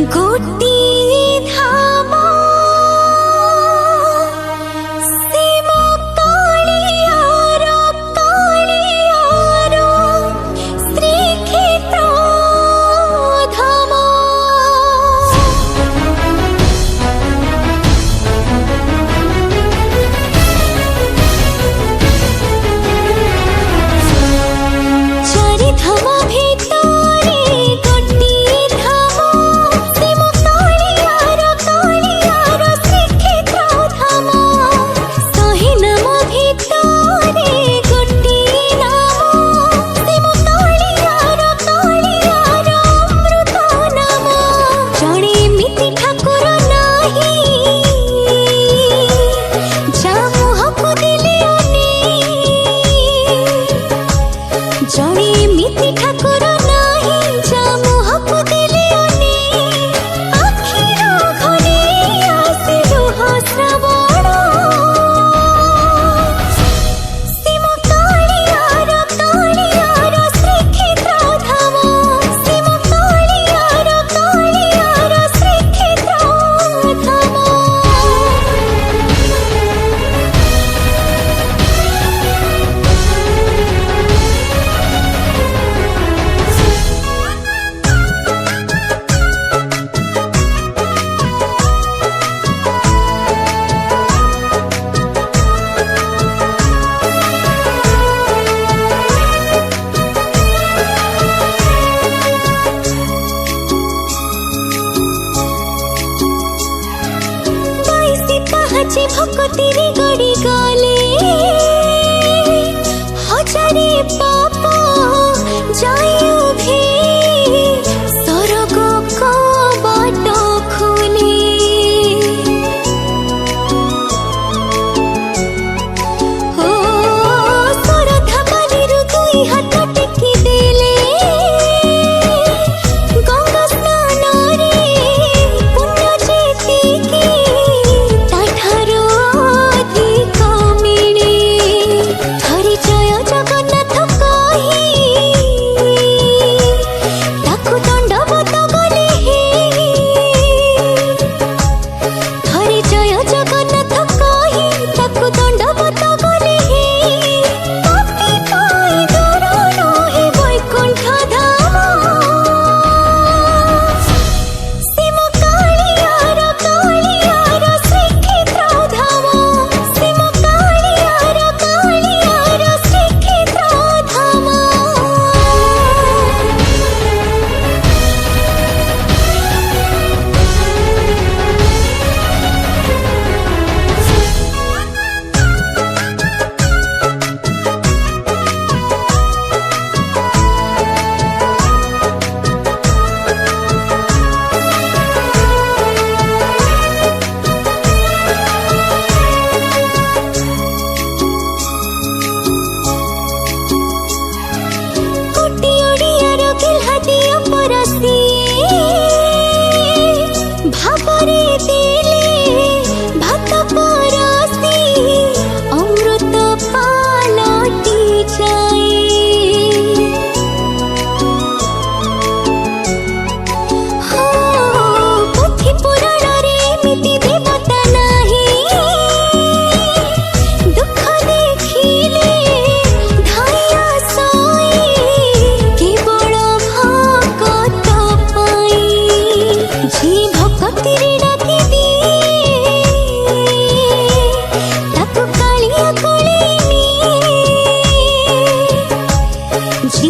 गोटी বাজে ভকতির গড়ি গলে। হজারে পা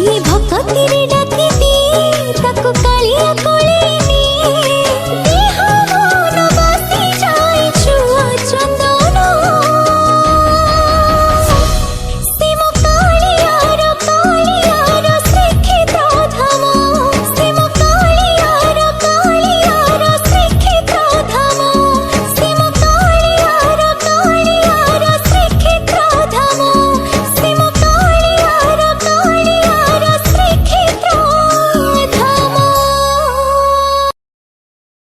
তুমি ভক্ত তীরে ডাকিতি তাকু কালিয়া কোলে